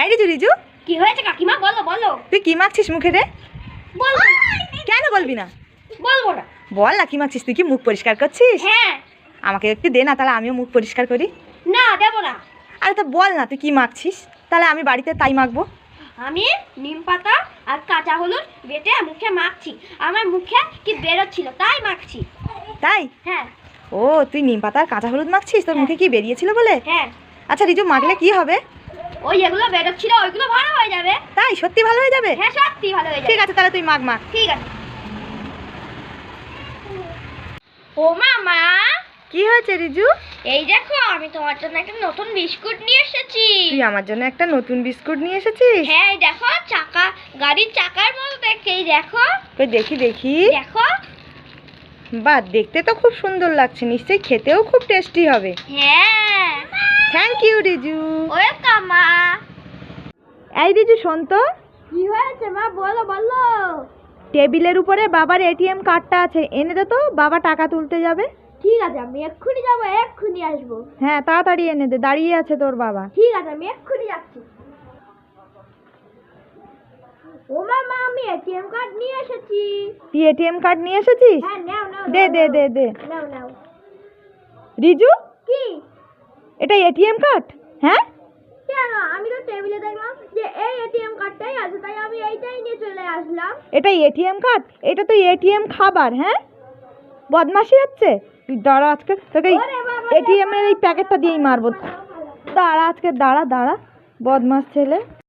এই রিজু রিজু। কি হয়েছে কাকিমা? বলো বলো। তুই কি মাখছিস মুখে রে? বলব কেন বলবি না? বলব না। বল না কি মাখছিস তুই কি মুখ পরিষ্কার করছিস? হ্যাঁ। আমাকে একটু দে না তাহলে আমিও মুখ পরিষ্কার করি। না দেবো না। আরে তো বল না তুই কি মাখছিস? তাহলে আমি বাড়িতে তাই মাখবো। আমি নিম পাতা আর কাঁচা হলুদ বেটে মুখে মাখছি। আমার মুখে কি বেরোচ্ছিল তাই মাখছি। তাই? হ্যাঁ। ও তুই নিম পাতার কাঁচা হলুদ মাখছিস? তোর মুখে কি বেরিয়েছিল বলে? হ্যাঁ। আচ্ছা রিজু মাখলে কি হবে? ওই এগুলো বেরোচ্ছিল ওইগুলো ভালো হয়ে যাবে। তাই? সত্যি ভালো হয়ে যাবে? হ্যাঁ সত্যি ভালো হয়ে যাবে। ঠিক আছে তাহলে তুই মাখ মাখ ঠিক আছে। ও মামা। কি হয়েছে রিজু? এই দেখো আমি তোমার জন্য একটা নতুন বিস্কুট নিয়ে এসেছি। তুই আমার জন্য একটা নতুন বিস্কুট নিয়ে এসেছিস? হ্যাঁ এই দেখো চাকা গাড়ির চাকার মতো দেখে এই দেখো। তুই দেখি দেখি। দেখো। বাহ দেখতে তো খুব সুন্দর লাগছে নিশ্চয়ই খেতেও খুব টেস্টি হবে। হ্যাঁ। Thank you Riju. মা এই রিজু শোন তো। কি হয়েছে মা? বলো বলো। টেবিলের উপরে বাবার এটিএম কার্ডটা আছে এনে দে তো বাবা টাকা তুলতে যাবে। ঠিক আছে আমি এক্ষুনি যাব এক্ষুনি আসব। হ্যাঁ তাড়াতাড়ি এনে দে দাঁড়িয়ে আছে তোর বাবা। ঠিক আছে আমি এক্ষুনি যাচ্ছি। ও মামা আমি এটিএম কার্ড নিয়ে এসেছি। তুই এটিএম কার্ড নিয়ে এসেছিস? হ্যাঁ নাও নাও দে দে দে দে। নাও নাও। রিজু? কি? এটা এটিএম কার্ড? হ্যাঁ কেন আমি তো টেবিলে দেখলাম যে এই এটিএম কার্ডটাই আছে তাই আমি এইটাই নিয়ে চলে আসলাম। এটা এটিএম কার্ড এটা তো এটিএম খাবার হ্যাঁ? বদমাশি হচ্ছে? দাঁড়া আজকে তোকে এটিএম এর এই প্যাকেটটা দিয়েই মারবো। দাঁড়া আজকে দাঁড়া দাঁড়া বদমাস ছেলে।